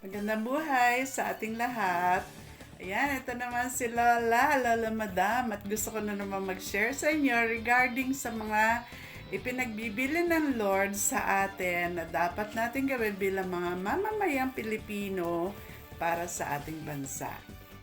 Magandang buhay sa ating lahat. Ayan, ito naman si Lola, Lola Madam, at gusto ko na naman mag-share sa inyo regarding sa mga ipinagbibili ng Lord sa atin na dapat natin gawin bilang mga mamamayang Pilipino para sa ating bansa.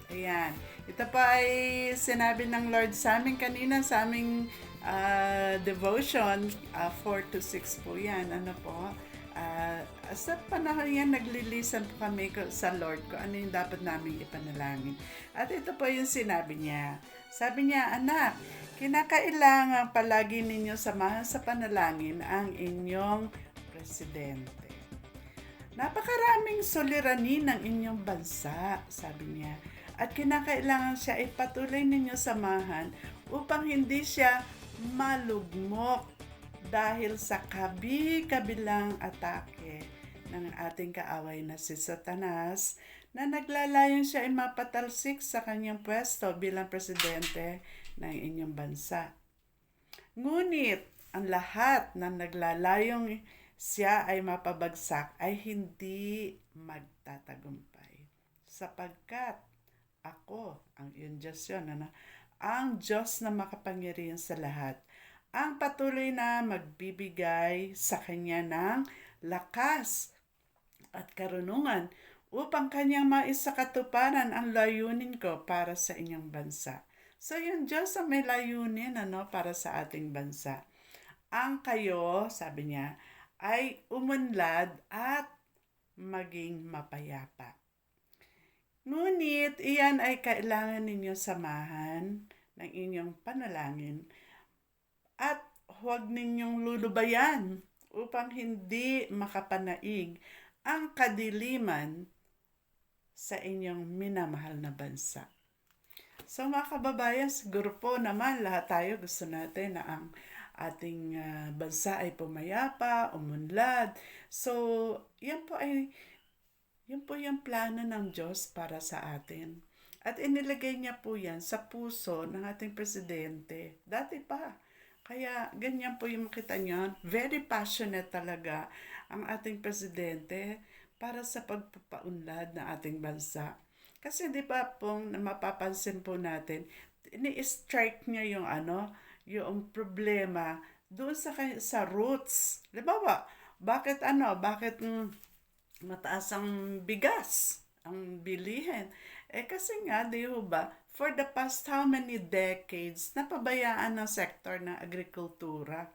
Ayan, ito pa ay sinabi ng Lord sa amin kanina sa aming ah, devotion, 4 to 6 po yan, ano po. Ah, sa panahon yan, naglilisan po kami sa Lord ko ano yung dapat namin ipanalangin. At ito po yung sinabi niya. Sabi niya, anak, kinakailangan palagi ninyo samahan sa panalangin ang inyong presidente. Napakaraming suliranin ng inyong bansa, sabi niya. At kinakailangan siya ay patuloy ninyo samahan upang hindi siya malugmok dahil sa kabi-kabilang atake ng ating kaaway na si Satanas na naglalayon siya ay mapatalsik sa kanyang pwesto bilang presidente ng inyong bansa. Ngunit ang lahat na naglalayong siya ay mapabagsak ay hindi magtatagumpay. Sapagkat ako, ang iyong Diyos yun, ano? ang Diyos na makapangyarihan sa lahat, ang patuloy na magbibigay sa kanya ng lakas at karunungan upang kanyang maisakatuparan ang layunin ko para sa inyong bansa. So yung Diyos ang may layunin ano, para sa ating bansa. Ang kayo, sabi niya, ay umunlad at maging mapayapa. Ngunit iyan ay kailangan ninyo samahan ng inyong panalangin at huwag ninyong lulubayan upang hindi makapanaig ang kadiliman sa inyong minamahal na bansa. So mga kababayan, siguro po naman lahat tayo gusto natin na ang ating ah, bansa ay pumayapa, umunlad. So, yan po ay yan po yung plano ng Diyos para sa atin. At inilagay niya po yan sa puso ng ating presidente. Dati pa. Kaya ganyan po yung makita niyo. Very passionate talaga ang ating presidente para sa pagpapaunlad ng ating bansa. Kasi di ba pong mapapansin po natin, ni-strike niya yung ano, yung problema doon sa sa roots. Di ba ba? Bakit ano? Bakit mm, mataas ang bigas, ang bilihin. Eh kasi nga, di ba, for the past how many decades, napabayaan ng sektor ng agrikultura.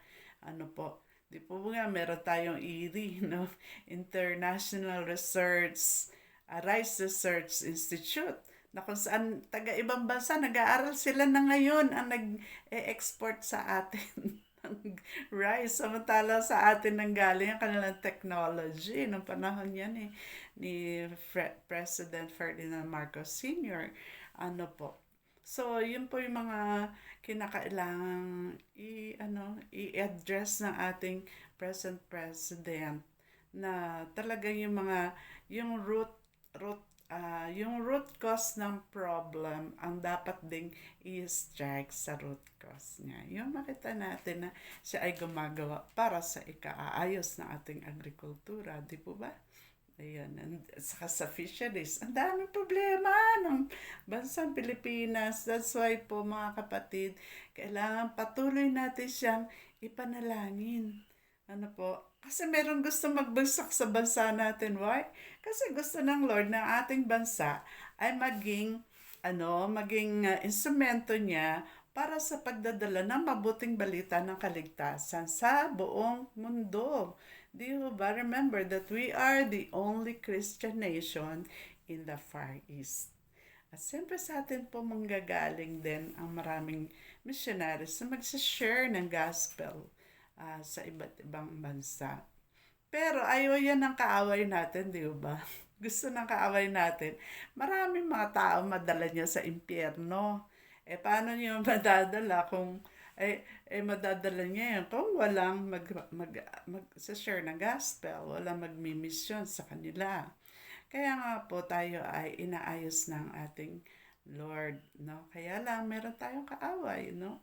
Ano po, di po nga, meron tayong IRI, no? International Research, uh, Rice Research Institute, na kung saan taga ibang bansa, nag-aaral sila na ngayon ang nag-export sa atin ng rice. Samantala sa atin nang galing ang kanilang technology. Nung panahon yan eh, ni Fre- President Ferdinand Marcos Sr. Ano po. So, yun po yung mga kinakailangang i, ano, i-address ng ating present president na talaga yung mga yung root root ah, yung root cause ng problem ang dapat ding i-strike sa root cause niya. Yung makita natin na siya ay gumagawa para sa ikaayos ng ating agrikultura, di po ba? Ayan, and saka sa fisheries, ang daming problema ng bansang Pilipinas. That's why po mga kapatid, kailangan patuloy natin siyang ipanalangin. Ano po? Kasi meron gusto magbagsak sa bansa natin. Why? Kasi gusto ng Lord na ating bansa ay maging ano, maging uh, instrumento niya para sa pagdadala ng mabuting balita ng kaligtasan sa buong mundo. Do you ba remember that we are the only Christian nation in the Far East? At siyempre sa atin po manggagaling din ang maraming missionaries na magsashare ng gospel ah, sa iba't ibang bansa. Pero ayaw yan ng kaaway natin, di ba? Gusto ng kaaway natin. Maraming mga tao madala niya sa impyerno. Eh, paano niyo madadala kung eh, eh madadala niya yun kung walang mag, mag, mag, sa share ng gospel, walang magmimisyon sa kanila. Kaya nga po tayo ay inaayos ng ating Lord, no? Kaya lang meron tayong kaaway, no?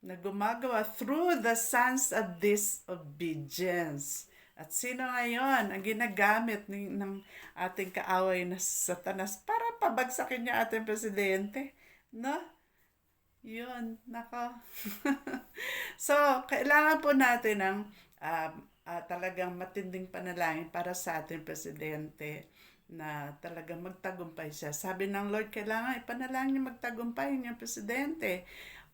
Na gumagawa through the sons of disobedience. At sino ngayon ang ginagamit ni, ng ating kaaway na satanas para pabagsakin niya ating presidente? No? Yun, nako. so, kailangan po natin ng um, ah, talagang matinding panalangin para sa ating presidente na talagang magtagumpay siya. Sabi ng Lord, kailangan ipanalangin niya magtagumpay yung presidente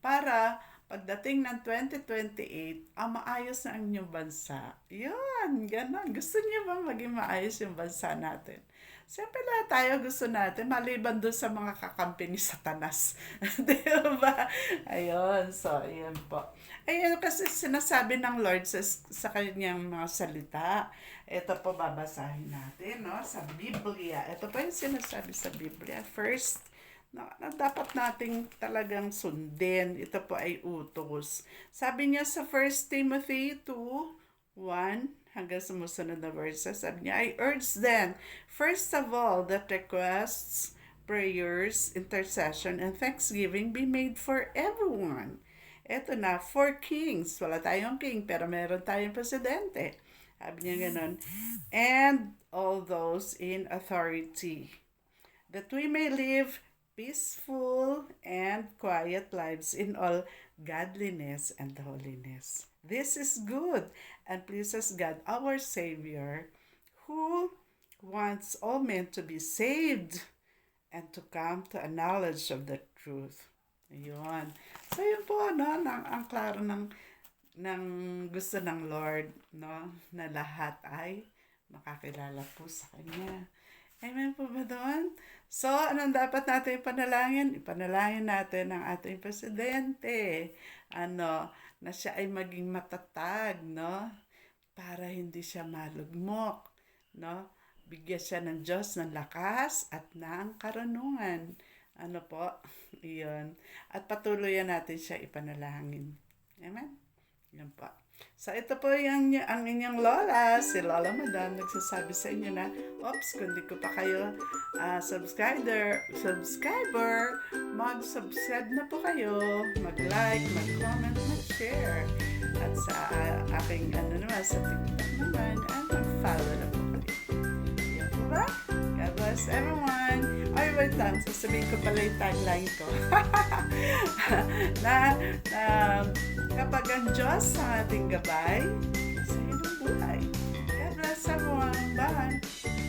para pagdating ng 2028, ang maayos na ang inyong bansa. Yun, ganon. Gusto niyo ba maging maayos yung bansa natin? Siyempre lahat tayo gusto natin, maliban doon sa mga kakampi ni Satanas. Di ba? Ayun, so, ayun po. Ayun, kasi sinasabi ng Lord sa, sa kanyang mga salita. Ito po babasahin natin, no? Sa Biblia. Ito po yung sinasabi sa Biblia. First, na, na dapat nating talagang sundin. Ito po ay utos. Sabi niya sa 1 Timothy 2, 1 hanggang sumusunod na verses, sabi niya, I urge then, first of all, that requests, prayers, intercession, and thanksgiving be made for everyone. Ito na, for kings. Wala tayong king, pero meron tayong presidente. Sabi niya ganun. And all those in authority. That we may live peaceful and quiet lives in all godliness and holiness. This is good and pleases God our Savior, who wants all men to be saved and to come to a knowledge of the truth. Ayun. So, yun po, no, ang, ang klaro ng, ng gusto ng Lord, no, na lahat ay makakilala po sa Kanya. Amen po ba doon? So, anong dapat natin ipanalangin? Ipanalangin natin ang ating presidente. Ano, na siya ay maging matatag, no? Para hindi siya malugmok, no? Bigyan siya ng Diyos ng lakas at ng karunungan. Ano po? Iyon. At patuloy natin siya ipanalangin. Amen? Yan po. So, ito po yung, ang inyong lola, si Lola Madam, nagsasabi sa inyo na, oops, kung di ko pa kayo ah, subscriber, subscriber, mag-subscribe na po kayo, mag-like, mag-comment, mag-share. At sa ah, aking, ano naman, sa TikTok naman, ah, mag-follow na po kayo diba? God bless everyone. Ay, wait lang. Sasabihin ko pala yung tagline ko. na, na, kapag ang Diyos sa ating gabay, sa inong buhay. God bless everyone. Bye.